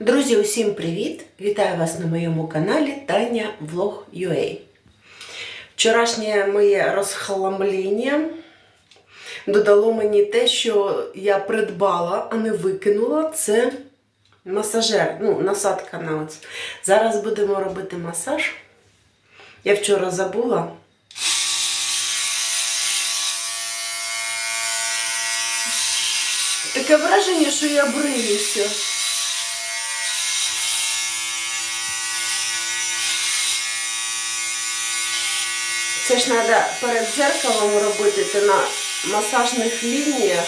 Друзі, усім привіт! Вітаю вас на моєму каналі Таня Влог UA. Вчорашнє моє розхламління додало мені те, що я придбала, а не викинула. Це масажер, ну, насадка на оць. Зараз будемо робити масаж. Я вчора забула. Таке враження, що я бриюся. Це ж треба перед зеркалом робити це на масажних лініях.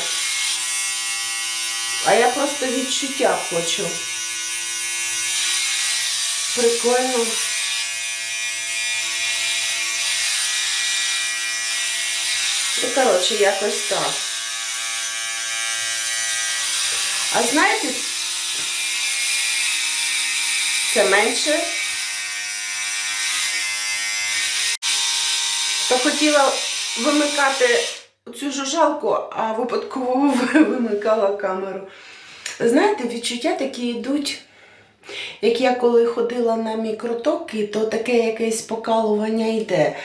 А я просто відчуття хочу. Прикольно. І, коротше, якось так. А знаєте, це менше. То хотіла вимикати цю жужалку, а випадково вимикала камеру. Знаєте, відчуття такі йдуть, як я коли ходила на мікротоки, то таке якесь покалування йде.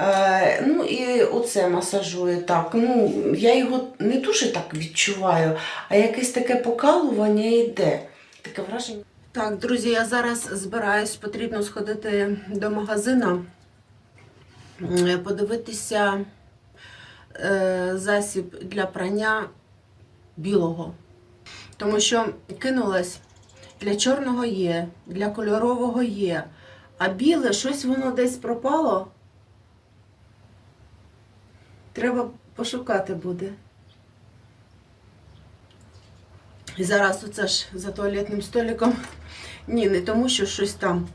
Е, ну і оце масажує так. Ну, я його не дуже так відчуваю, а якесь таке покалування йде. Таке враження. Так, друзі, я зараз збираюсь, потрібно сходити до магазину, подивитися е, засіб для прання білого. Тому що кинулась для чорного є, для кольорового є, а біле щось воно десь пропало. Треба пошукати буде. І зараз оце ж за туалетним столиком. Ні, не тому, що щось там.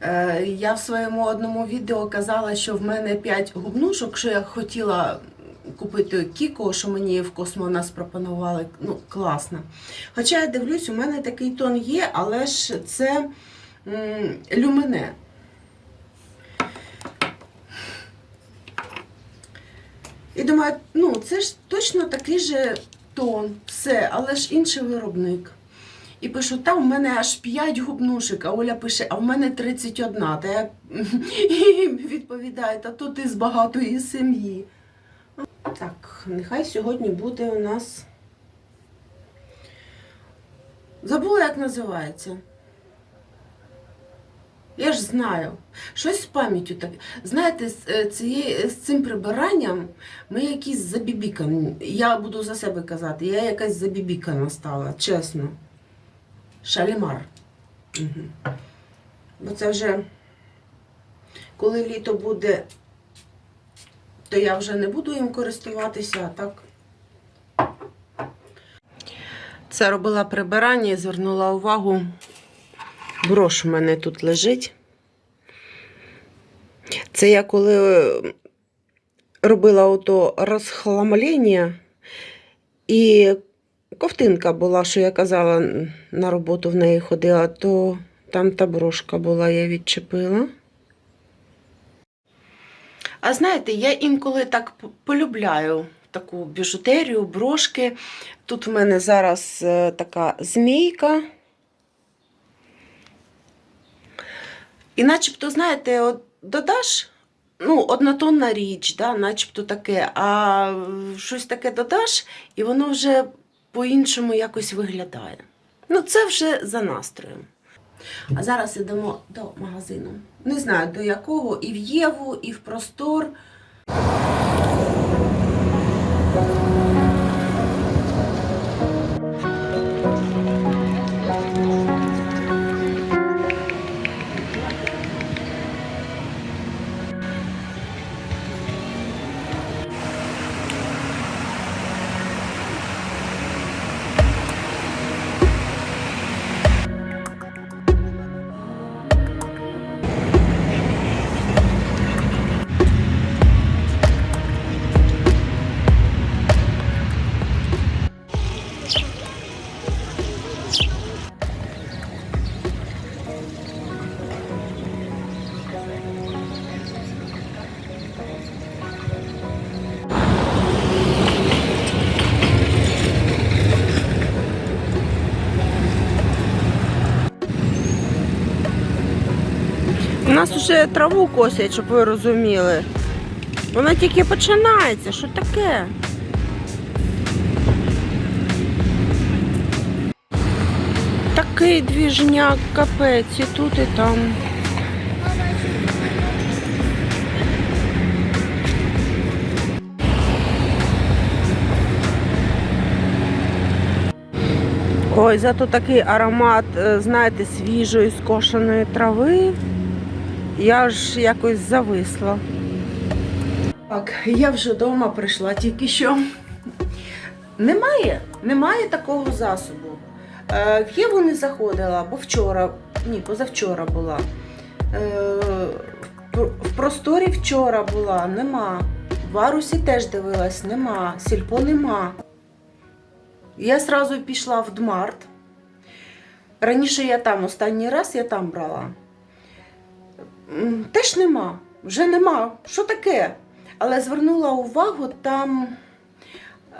Е, я в своєму одному відео казала, що в мене 5 губнушок, що я хотіла купити Кіко, що мені в Космонас пропонували. Ну, класно. Хоча я дивлюсь, у мене такий тон є, але ж це м, люмине. І думаю, ну це ж точно такий же тон, все, але ж інший виробник. І пишу, та в мене аж 5 губнушек, а Оля пише, а в мене 31. Та я і відповідаю, та то ти з багатої сім'ї. Так, нехай сьогодні буде у нас. Забула, як називається. Я ж знаю. Щось з пам'яттю так. Знаєте, з, е, цієї, з цим прибиранням ми якісь забібікані. Я буду за себе казати, я якась забібікана стала, чесно. Шалімар. Угу. Бо це вже, коли літо буде, то я вже не буду їм користуватися, а так. Це робила прибирання і звернула увагу. Брош у мене тут лежить. Це я коли робила ото розхламлення, і ковтинка була, що я казала, на роботу в неї ходила, то там та брошка була, я відчепила. А знаєте, я інколи так полюбляю таку біжутерію, брошки. Тут в мене зараз е, така змійка. І начебто, знаєте, от додаш, ну, однотонна річ, да, начебто таке, а щось таке додаш, і воно вже по-іншому якось виглядає. Ну, це вже за настроєм. А зараз йдемо до магазину. Не знаю до якого, і в Єву, і в Простор. Нас вже траву косять, щоб ви розуміли. Вона тільки починається. Що таке? Такий двіжняк, капець, і тут, і там. Ой, зато такий аромат, е, знаєте, свіжої скошеної трави. Я ж якось зависла. Так, я вже вдома прийшла тільки що. Немає, немає такого засобу. Е, в Єву не заходила, бо вчора, ні, позавчора була. Е, в- просторі вчора була, нема. В Арусі теж дивилась, нема. Сільпо нема. Я сразу пішла в Дмарт. Раніше я там, останній раз я там брала. Теж нема, вже нема. Що таке? Але звернула увагу там,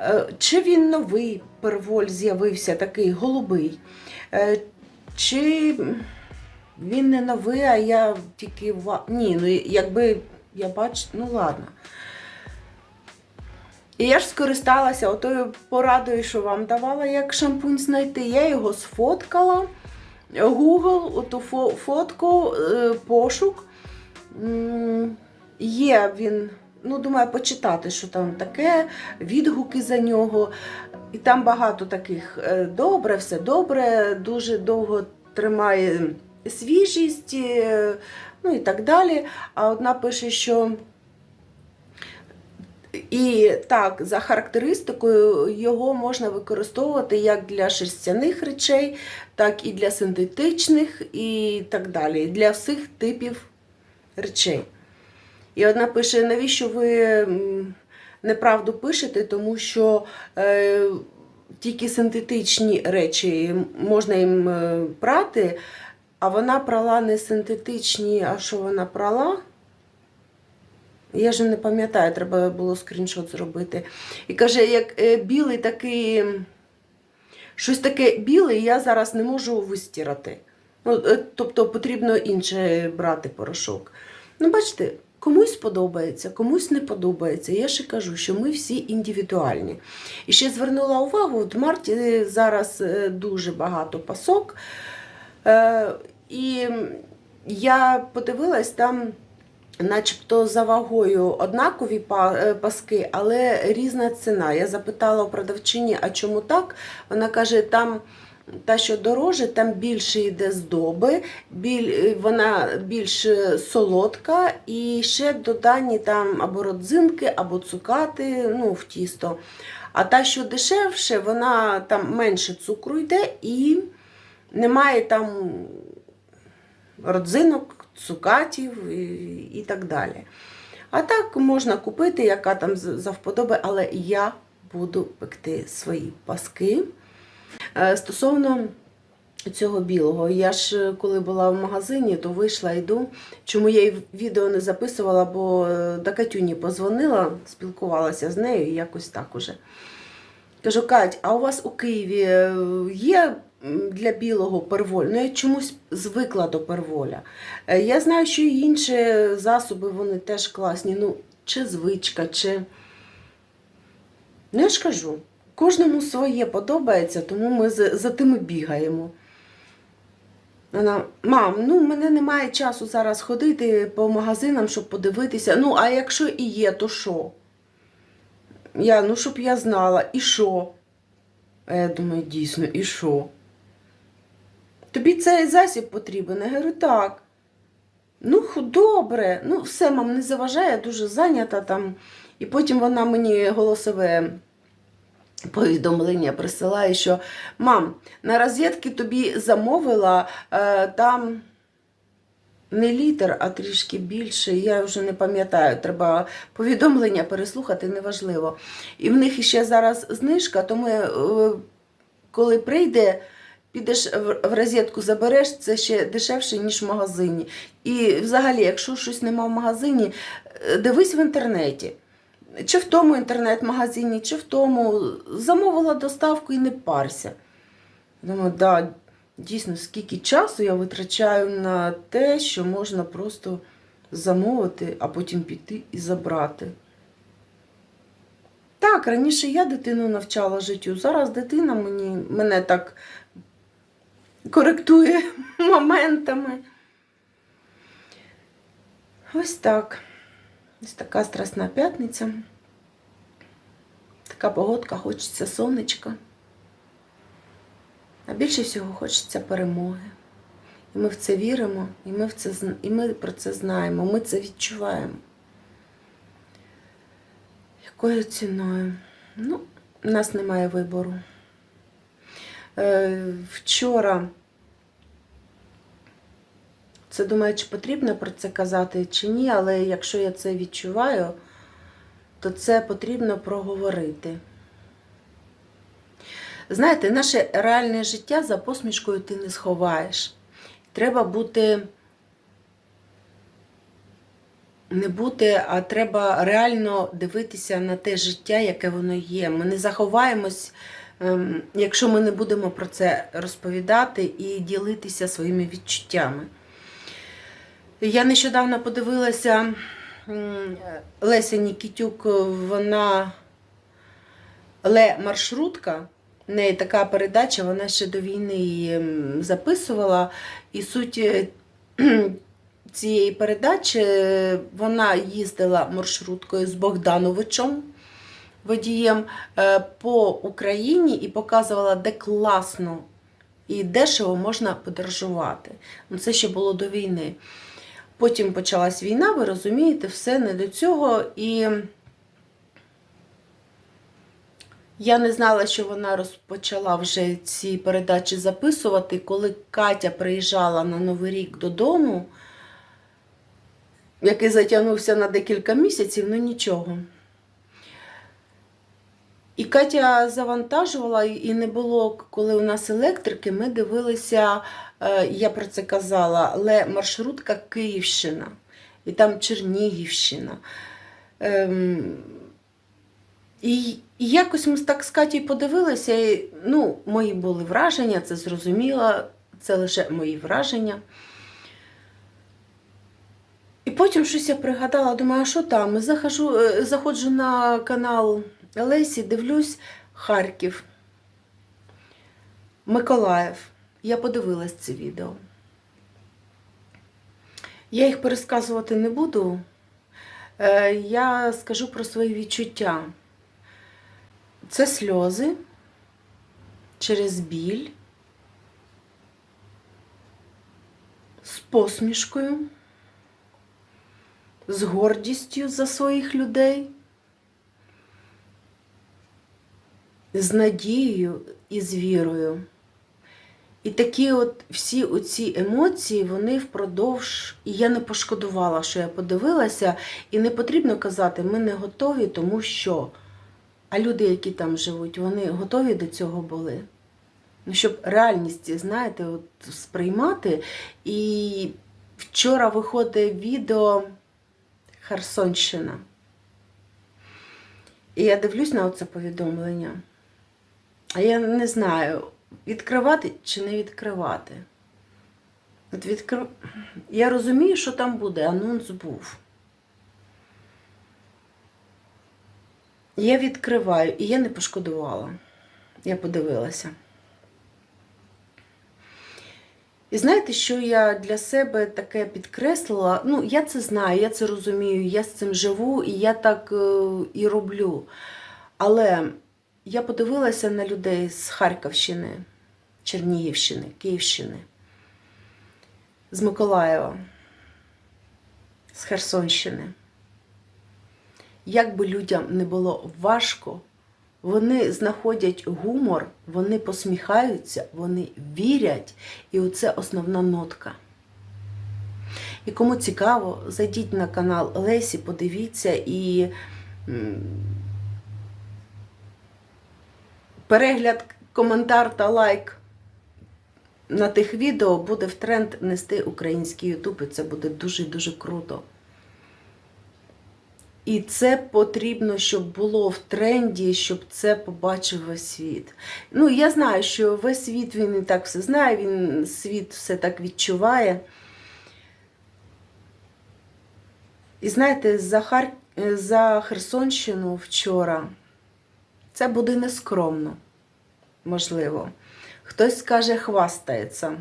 е, чи він новий перволь з'явився, такий голубий, е, чи він не новий, а я тільки Ні, ну якби я бачу, ну ладно. І я ж скористалася отою порадою, що вам давала, як шампунь знайти. Я його сфоткала. Google, фо- фотку, е, пошук. Є він, ну, думаю, почитати, що там таке, відгуки за нього. І там багато таких е, добре, все добре, дуже довго тримає свіжість, е, ну і так далі. А одна пише, що і так, за характеристикою його можна використовувати як для шерстяних речей, так і для синтетичних, і так далі. Для всіх типів речей. І одна пише, навіщо ви неправду пишете, тому що е, тільки синтетичні речі можна їм е, прати, а вона прала не синтетичні, а що вона прала? Я ж не пам'ятаю, треба було скріншот зробити. І каже, як е, білий такий, щось таке біле, я зараз не можу вистирати. Ну, е, тобто потрібно інше брати порошок. Ну, бачите, комусь подобається, комусь не подобається. Я ще кажу, що ми всі індивідуальні. І ще звернула увагу, в Марті зараз е, дуже багато пасок. Е, І я подивилась там начебто за вагою однакові е, паски, але різна ціна. Я запитала у продавчині, а чому так? Вона каже, там. Та, що дороже, там більше йде здоби, біль, е, вона більш е, солодка, і ще додані там або родзинки, або цукати ну, в тісто. А та, що дешевше, вона там менше цукру йде і немає там родзинок, цукатів і, так далі. А так можна купити, яка там завподоби, але я буду пекти свої паски. Е, Стосовно цього білого, я ж е, коли була в магазині, то вийшла, йду. Чому я й відео не записувала, бо е, до Катюні позвонила, спілкувалася з нею і якось так уже. Кажу, Кать, а у вас у Києві є для білого перволь? Ну, я чомусь звикла до перволя. Е, Я знаю, що і інші засоби вони теж класні. Ну, чи звичка, чи. Ну, я ж кажу, кожному своє подобається, тому ми за, за тими бігаємо. Вона, мам, ну мене немає часу зараз ходити по магазинам, щоб подивитися. Ну, а якщо і є, то що? Я, ну, щоб я знала, і що? А я думаю, дійсно, і що? Тобі цей засіб потрібен? Я говорю, так. Ну, добре. Ну, все, мам, не заважає, дуже зайнята там. І потім вона мені голосове повідомлення присилає, що мам, на розетки тобі замовила е, там не літр, а трішки більше. Я вже не пам'ятаю, треба повідомлення переслухати, неважливо. І в них ще зараз знижка, тому е, коли прийде. Підеш в розетку, забереш, це ще дешевше, ніж в магазині. І взагалі, якщо щось нема в магазині, е, дивись в інтернеті. Чи в тому інтернет-магазині, чи в тому. Замовила доставку і не парся. Думаю, да, Дійсно, скільки часу я витрачаю на те, що можна просто замовити, а потім піти і забрати. Так, раніше я дитину навчала життю. Зараз дитина мені, мене так коректує моментами. Ось так. Ось така страсна п'ятниця. Така погодка, хочеться сонечка. А більше всього хочеться перемоги. І ми в це віримо, і ми, в це, і ми про це знаємо, ми це відчуваємо. Якою ціною? Ну, у нас немає вибору. Е, вчора, це думаю, чи потрібно про це казати, чи ні, але якщо я це відчуваю, то це потрібно проговорити. Знаєте, наше реальне життя за посмішкою ти не сховаєш. Треба бути не бути, а треба реально дивитися на те життя, яке воно є. Ми не заховаємось, ем, якщо ми не будемо про це розповідати і ділитися своїми відчуттями. Я нещодавно подивилася Леся Нікітюк, вона Ле маршрутка. В неї така передача, вона ще до війни її записувала. І суть е, цієї передачі е, вона їздила маршруткою з Богдановичем, водієм, е, по Україні і показувала, де класно і дешево можна подорожувати. Ну, Це ще було до війни. Потім почалась війна, ви розумієте, все не до цього. І я не знала, що вона розпочала вже ці передачі записувати. Коли Катя приїжджала на Новий рік додому, який затягнувся на декілька місяців, ну нічого. І Катя завантажувала, і не було, коли у нас електрики, ми дивилися, я про це казала, але маршрутка Київщина, і там Чернігівщина. Ем, і, і якось ми так з Катєю подивилися, і, ну, мої були враження, це зрозуміло, це лише мої враження. І потім щось я пригадала, думаю, а що там? Захожу, е, заходжу на канал Лесі, дивлюсь Харків, Миколаїв. Я подивилась це відео. Я їх пересказувати не буду. Е, Я скажу про свої відчуття. Це сльози через біль, з посмішкою, з гордістю за своїх людей, з надією і з вірою. І такі от всі оці емоції, вони впродовж, і я не пошкодувала, що я подивилася, і не потрібно казати, ми не готові, тому що. А люди, які там живуть, вони готові до цього були. Ну, щоб реальність, знаєте, от сприймати. І вчора виходить відео Херсонщина. І я дивлюсь на це повідомлення. А я не знаю, відкривати чи не відкривати. От відкрив... Я розумію, що там буде, анонс був. Я відкриваю, і я не пошкодувала. Я подивилася. І знаєте, що я для себе таке підкреслила? Ну, я це знаю, я це розумію, я з цим живу і я так е, і роблю. Але я подивилася на людей з Харківщини, Чернігівщини, Київщини, з Миколаєва, з Херсонщини. Як би людям не було важко, вони знаходять гумор, вони посміхаються, вони вірять, і оце основна нотка. І кому цікаво, зайдіть на канал Лесі, подивіться і перегляд, коментар та лайк на тих відео буде в тренд нести український Ютуб, і це буде дуже-дуже круто. І це потрібно, щоб було в тренді, щоб це побачив весь світ. Ну, я знаю, що весь світ він і так все знає, він світ все так відчуває. І знаєте, за, Хар... за Херсонщину вчора це буде нескромно, можливо. Хтось скаже, хвастається.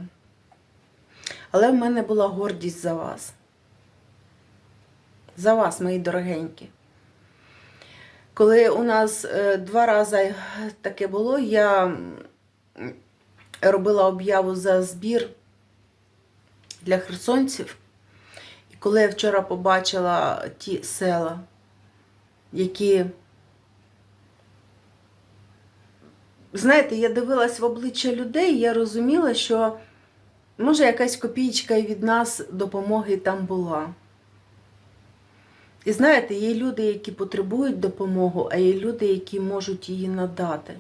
Але в мене була гордість за вас. За вас, мої дорогенькі. Коли у нас е, два рази таке було, я робила об'яву за збір для херсонців. І коли я вчора побачила ті села, які, знаєте, я дивилась в обличчя людей, я розуміла, що може якась копійка від нас допомоги там була. І знаєте, є люди, які потребують допомогу, а є люди, які можуть її надати.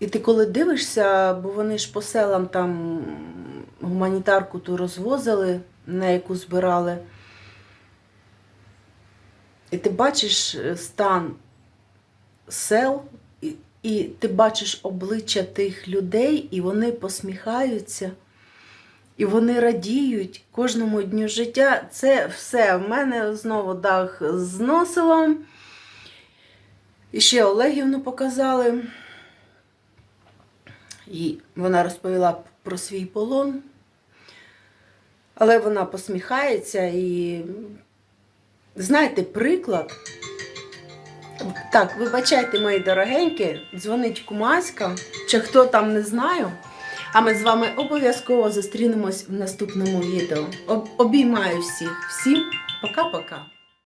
І ти коли дивишся, бо вони ж по селам там гуманітарку ту розвозили, на яку збирали. І ти бачиш е, стан сел, і, і ти бачиш обличчя тих людей, і вони посміхаються. І вони радіють кожному дню життя. Це все. В мене знову дах зносило. І ще Олегівну показали. І вона розповіла про свій полон. Але вона посміхається і, знаєте, приклад. Так, вибачайте, мої дорогенькі, дзвонить кумаська, чи хто там не знаю. А ми з вами обов'язково зустрінемось в наступному відео. Об- Обіймаю всіх. Всім пока-пока.